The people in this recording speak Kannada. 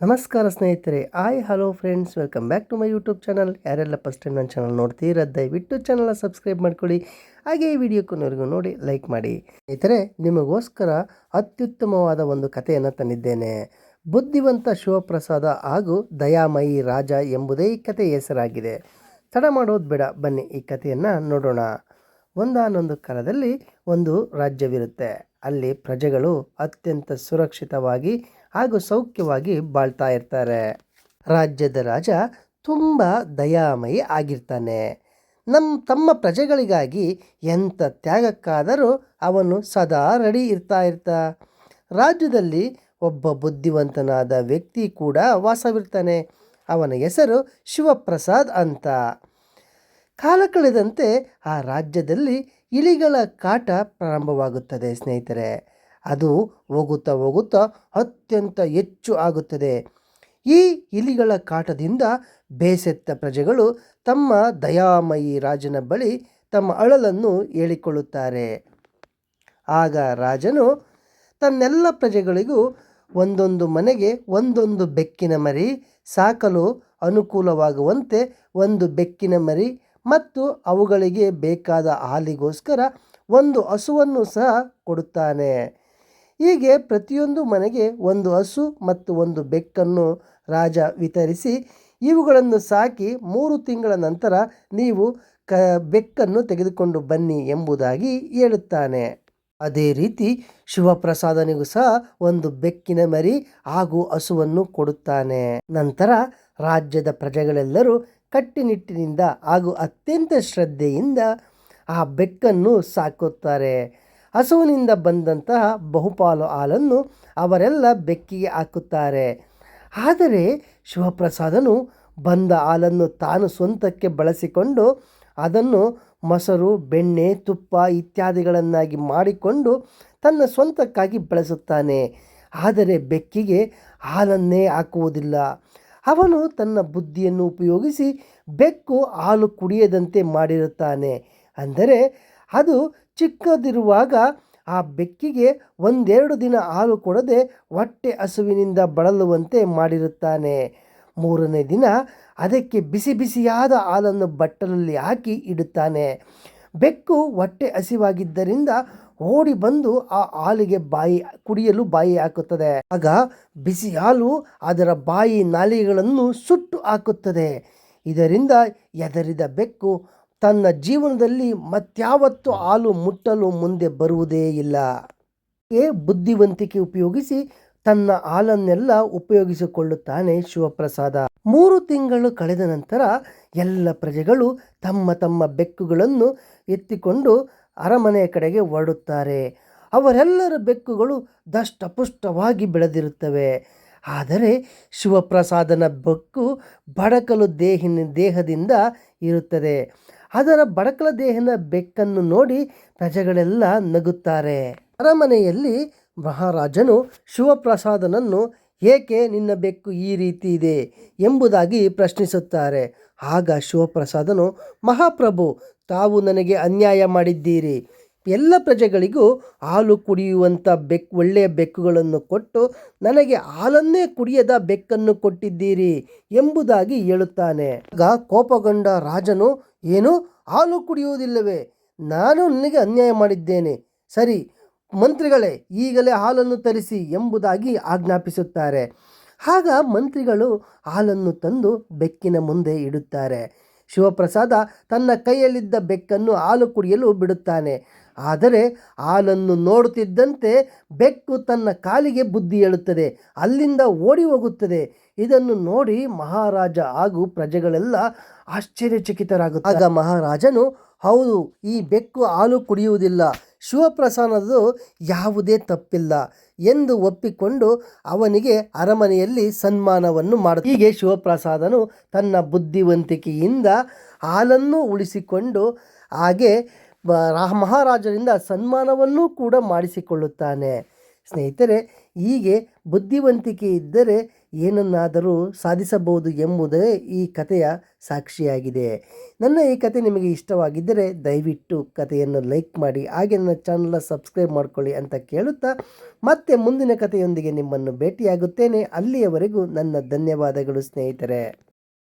ನಮಸ್ಕಾರ ಸ್ನೇಹಿತರೆ hi hello friends welcome back to my YouTube channel ಯಾರೆಲ್ಲ ಫಸ್ಟ್ ಟೈಮ್ ನನ್ನ ಚಾನಲ್ ನೋಡ್ತೀರ, ದಯವಿಟ್ಟು ಚಾನಲ್ನ ಸಬ್ಸ್ಕ್ರೈಬ್ ಮಾಡ್ಕೊಳ್ಳಿ. ಹಾಗೆ ಈ ವಿಡಿಯೋಕ್ಕೂ ನೋಡಿ ಲೈಕ್ ಮಾಡಿ. ಸ್ನೇಹಿತರೆ, ನಿಮಗೋಸ್ಕರ ಅತ್ಯುತ್ತಮವಾದ ಒಂದು ಕಥೆಯನ್ನು ತಂದಿದ್ದೇನೆ. ಬುದ್ಧಿವಂತ ಶಿವಪ್ರಸಾದ ಹಾಗೂ ದಯಾಮಯಿ ರಾಜ ಎಂಬುದೇ ಈ ಕಥೆಯ ಹೆಸರಾಗಿದೆ. ತಡ ಮಾಡೋದು ಬೇಡ, ಬನ್ನಿ ಈ ಕಥೆಯನ್ನು ನೋಡೋಣ. ಒಂದಾನೊಂದು ಕಾಲದಲ್ಲಿ ಒಂದು ರಾಜ್ಯವಿರುತ್ತೆ. ಅಲ್ಲಿ ಪ್ರಜೆಗಳು ಅತ್ಯಂತ ಸುರಕ್ಷಿತವಾಗಿ ಹಾಗೂ ಸೌಖ್ಯವಾಗಿ ಬಾಳ್ತಾ ಇರ್ತಾರೆ. ರಾಜ್ಯದ ರಾಜ ತುಂಬ ದಯಾಮಯಿ ಆಗಿರ್ತಾನೆ. ನಮ್ಮ ತಮ್ಮ ಪ್ರಜೆಗಳಿಗಾಗಿ ಎಂಥ ತ್ಯಾಗಕ್ಕಾದರೂ ಅವನು ಸದಾ ರೆಡಿ ಇರ್ತಾ ಇರ್ತಾ. ರಾಜ್ಯದಲ್ಲಿ ಒಬ್ಬ ಬುದ್ಧಿವಂತನಾದ ವ್ಯಕ್ತಿ ಕೂಡ ವಾಸವಿರ್ತಾನೆ. ಅವನ ಹೆಸರು ಶಿವಪ್ರಸಾದ್ ಅಂತ. ಕಾಲ ಕಳೆದಂತೆ ಆ ರಾಜ್ಯದಲ್ಲಿ ಇಲಿಗಳ ಕಾಟ ಪ್ರಾರಂಭವಾಗುತ್ತದೆ ಸ್ನೇಹಿತರೆ. ಅದು ಹೋಗುತ್ತಾ ಹೋಗುತ್ತಾ ಅತ್ಯಂತ ಹೆಚ್ಚು ಆಗುತ್ತದೆ. ಈ ಇಲಿಗಳ ಕಾಟದಿಂದ ಬೇಸೆತ್ತ ಪ್ರಜೆಗಳು ತಮ್ಮ ದಯಾಮಯಿ ರಾಜನ ಬಳಿ ತಮ್ಮ ಅಳಲನ್ನು ಹೇಳಿಕೊಳ್ಳುತ್ತಾರೆ. ಆಗ ರಾಜನು ತನ್ನೆಲ್ಲ ಪ್ರಜೆಗಳಿಗೂ ಒಂದೊಂದು ಮನೆಗೆ ಒಂದೊಂದು ಬೆಕ್ಕಿನ ಮರಿ, ಸಾಕಲು ಅನುಕೂಲವಾಗುವಂತೆ ಒಂದು ಬೆಕ್ಕಿನ ಮರಿ ಮತ್ತು ಅವುಗಳಿಗೆ ಬೇಕಾದ ಹಾಲಿಗೋಸ್ಕರ ಒಂದು ಹಸುವನ್ನು ಸಹ ಕೊಡುತ್ತಾನೆ. ಹೀಗೆ ಪ್ರತಿಯೊಂದು ಮನೆಗೆ ಒಂದು ಹಸು ಮತ್ತು ಒಂದು ಬೆಕ್ಕನ್ನು ರಾಜ ವಿತರಿಸಿ ಇವುಗಳನ್ನು ಸಾಕಿ ಮೂರು ತಿಂಗಳ ನಂತರ ನೀವು ಕ ಬೆಕ್ಕನ್ನು ತೆಗೆದುಕೊಂಡು ಬನ್ನಿ ಎಂಬುದಾಗಿ ಹೇಳುತ್ತಾನೆ. ಅದೇ ರೀತಿ ಶಿವಪ್ರಸಾದನಿಗೂ ಸಹ ಒಂದು ಬೆಕ್ಕಿನ ಮರಿ ಹಾಗೂ ಹಸುವನ್ನು ಕೊಡುತ್ತಾನೆ. ನಂತರ ರಾಜ್ಯದ ಪ್ರಜೆಗಳೆಲ್ಲರೂ ಕಟ್ಟಿನಿಟ್ಟಿನಿಂದ ಹಾಗೂ ಅತ್ಯಂತ ಶ್ರದ್ಧೆಯಿಂದ ಆ ಬೆಕ್ಕನ್ನು ಸಾಕುತ್ತಾರೆ. ಹಸುವಿನಿಂದ ಬಂದಂತಹ ಬಹುಪಾಲು ಹಾಲನ್ನು ಅವರೆಲ್ಲ ಬೆಕ್ಕಿಗೆ ಹಾಕುತ್ತಾರೆ. ಆದರೆ ಶಿವಪ್ರಸಾದನು ಬಂದ ಹಾಲನ್ನು ತಾನು ಸ್ವಂತಕ್ಕೆ ಬಳಸಿಕೊಂಡು ಅದನ್ನು ಮೊಸರು, ಬೆಣ್ಣೆ, ತುಪ್ಪ ಇತ್ಯಾದಿಗಳನ್ನಾಗಿ ಮಾಡಿಕೊಂಡು ತನ್ನ ಸ್ವಂತಕ್ಕಾಗಿ ಬಳಸುತ್ತಾನೆ. ಆದರೆ ಬೆಕ್ಕಿಗೆ ಹಾಲನ್ನೇ ಹಾಕುವುದಿಲ್ಲ. ಅವನು ತನ್ನ ಬುದ್ಧಿಯನ್ನು ಉಪಯೋಗಿಸಿ ಬೆಕ್ಕು ಹಾಲು ಕುಡಿಯದಂತೆ ಮಾಡಿರುತ್ತಾನೆ. ಅಂದರೆ ಅದು ಚಿಕ್ಕದಿರುವಾಗ ಆ ಬೆಕ್ಕಿಗೆ ಒಂದೆರಡು ದಿನ ಹಾಲು ಕೊಡದೆ ಹೊಟ್ಟೆ ಹಸುವಿನಿಂದ ಬಳಲುವಂತೆ ಮಾಡಿರುತ್ತಾನೆ. ಮೂರನೇ ದಿನ ಅದಕ್ಕೆ ಬಿಸಿ ಬಿಸಿಯಾದ ಹಾಲನ್ನು ಬಟ್ಟಲಲ್ಲಿ ಹಾಕಿ ಇಡುತ್ತಾನೆ. ಬೆಕ್ಕು ಹೊಟ್ಟೆ ಹಸಿವಾಗಿದ್ದರಿಂದ ಓಡಿ ಬಂದು ಆ ಹಾಲಿಗೆ ಬಾಯಿ ಕುಡಿಯಲು ಬಾಯಿ ಹಾಕುತ್ತದೆ. ಆಗ ಬಿಸಿ ಹಾಲು ಅದರ ಬಾಯಿ ನಾಲಿಗೆಗಳನ್ನು ಸುಟ್ಟು ಹಾಕುತ್ತದೆ. ಇದರಿಂದ ಎದರಿದ ಬೆಕ್ಕು ತನ್ನ ಜೀವನದಲ್ಲಿ ಮತ್ಯಾವತ್ತು ಹಾಲು ಮುಟ್ಟಲು ಮುಂದೆ ಬರುವುದೇ ಇಲ್ಲ. ಏ ಬುದ್ಧಿವಂತಿಕೆ ಉಪಯೋಗಿಸಿ ತನ್ನ ಹಾಲನ್ನೆಲ್ಲ ಉಪಯೋಗಿಸಿಕೊಳ್ಳುತ್ತಾನೆ ಶಿವಪ್ರಸಾದ. ಮೂರು ತಿಂಗಳು ಕಳೆದ ನಂತರ ಎಲ್ಲ ಪ್ರಜೆಗಳು ತಮ್ಮ ತಮ್ಮ ಬೆಕ್ಕುಗಳನ್ನು ಎತ್ತಿಕೊಂಡು ಅರಮನೆಯ ಕಡೆಗೆ ಹೊರಡುತ್ತಾರೆ. ಅವರೆಲ್ಲರ ಬೆಕ್ಕುಗಳು ದಷ್ಟಪುಷ್ಟವಾಗಿ ಬೆಳೆದಿರುತ್ತವೆ. ಆದರೆ ಶಿವಪ್ರಸಾದನ ಬೆಕ್ಕು ಬಡಕಲು ದೇಹಿನ ದೇಹದಿಂದ ಇರುತ್ತದೆ. ಅದರ ಬಡಕಲ ದೇಹದ ಬೆಕ್ಕನ್ನು ನೋಡಿ ಪ್ರಜೆಗಳೆಲ್ಲ ನಗುತ್ತಾರೆ. ಅರಮನೆಯಲ್ಲಿ ಮಹಾರಾಜನು ಶಿವಪ್ರಸಾದನನ್ನು ಏಕೆ ನಿನ್ನ ಬೆಕ್ಕು ಈ ರೀತಿ ಇದೆ ಎಂಬುದಾಗಿ ಪ್ರಶ್ನಿಸುತ್ತಾರೆ. ಆಗ ಶಿವಪ್ರಸಾದನು, ಮಹಾಪ್ರಭು, ತಾವು ನನಗೆ ಅನ್ಯಾಯ ಮಾಡಿದ್ದೀರಿ. ಎಲ್ಲ ಪ್ರಜೆಗಳಿಗೂ ಹಾಲು ಕುಡಿಯುವಂಥ ಬೆಕ್ಕು ಒಳ್ಳೆಯ ಬೆಕ್ಕುಗಳನ್ನು ಕೊಟ್ಟು ನನಗೆ ಹಾಲನ್ನೇ ಕುಡಿಯದ ಬೆಕ್ಕನ್ನು ಕೊಟ್ಟಿದ್ದೀರಿ ಎಂಬುದಾಗಿ ಹೇಳುತ್ತಾನೆ. ಆಗ ಕೋಪಗೊಂಡ ರಾಜನು ಏನು? ಹಾಲು ಕುಡಿಯುವುದಿಲ್ಲವೇ? ನಾನು ನಿನಗೆ ಅನ್ಯಾಯ ಮಾಡಿದ್ದೇನೆ. ಸರಿ, ಮಂತ್ರಿಗಳೇ, ಈಗಲೇ ಹಾಲನ್ನು ತರಿಸಿ ಎಂಬುದಾಗಿ ಆಜ್ಞಾಪಿಸುತ್ತಾರೆ. ಆಗ ಮಂತ್ರಿಗಳು ಹಾಲನ್ನು ತಂದು ಬೆಕ್ಕಿನ ಮುಂದೆ ಇಡುತ್ತಾರೆ. ಶಿವಪ್ರಸಾದ ತನ್ನ ಕೈಯಲ್ಲಿದ್ದ ಬೆಕ್ಕನ್ನು ಹಾಲು ಕುಡಿಯಲು ಬಿಡುತ್ತಾನೆ. ಆದರೆ ಹಾಲನ್ನು ನೋಡುತ್ತಿದ್ದಂತೆ ಬೆಕ್ಕು ತನ್ನ ಕಾಲಿಗೆ ಬುದ್ಧಿ ಹೇಳುತ್ತದೆ. ಅಲ್ಲಿಂದ ಓಡಿ ಹೋಗುತ್ತದೆ. ಇದನ್ನು ನೋಡಿ ಮಹಾರಾಜ ಹಾಗೂ ಪ್ರಜೆಗಳೆಲ್ಲ ಆಶ್ಚರ್ಯಚಕಿತರಾಗುತ್ತೆ ಆಗ ಮಹಾರಾಜನು, ಹೌದು, ಈ ಬೆಕ್ಕು ಹಾಲು ಕುಡಿಯುವುದಿಲ್ಲ. ಶಿವಪ್ರಸಾದದು ಯಾವುದೇ ತಪ್ಪಿಲ್ಲ ಎಂದು ಒಪ್ಪಿಕೊಂಡು ಅವನಿಗೆ ಅರಮನೆಯಲ್ಲಿ ಸನ್ಮಾನವನ್ನು ಮಾಡ ಹೀಗೆ ಶಿವಪ್ರಸಾದನು ತನ್ನ ಬುದ್ಧಿವಂತಿಕೆಯಿಂದ ಹಾಲನ್ನು ಉಳಿಸಿಕೊಂಡು ಹಾಗೆ ಮಹಾರಾಜರಿಂದ ಸನ್ಮಾನವನ್ನು ಕೂಡ ಮಾಡಿಸಿಕೊಳ್ಳುತ್ತಾನೆ. ಸ್ನೇಹಿತರೆ, ಹೀಗೆ ಬುದ್ಧಿವಂತಿಕೆ ಇದ್ದರೆ ಏನನ್ನಾದರೂ ಸಾಧಿಸಬಹುದು ಎಂಬುದೇ ಈ ಕಥೆಯ ಸಾಕ್ಷಿಯಾಗಿದೆ. ನನ್ನ ಈ ಕತೆ ನಿಮಗೆ ಇಷ್ಟವಾಗಿದ್ದರೆ ದಯವಿಟ್ಟು ಕಥೆಯನ್ನು ಲೈಕ್ ಮಾಡಿ, ಹಾಗೆ ನನ್ನ ಚಾನಲ್ನ ಸಬ್ಸ್ಕ್ರೈಬ್ ಮಾಡಿಕೊಳ್ಳಿ ಅಂತ ಕೇಳುತ್ತಾ, ಮತ್ತೆ ಮುಂದಿನ ಕಥೆಯೊಂದಿಗೆ ನಿಮ್ಮನ್ನು ಭೇಟಿಯಾಗುತ್ತೇನೆ. ಅಲ್ಲಿಯವರೆಗೂ ನನ್ನ ಧನ್ಯವಾದಗಳು ಸ್ನೇಹಿತರೆ.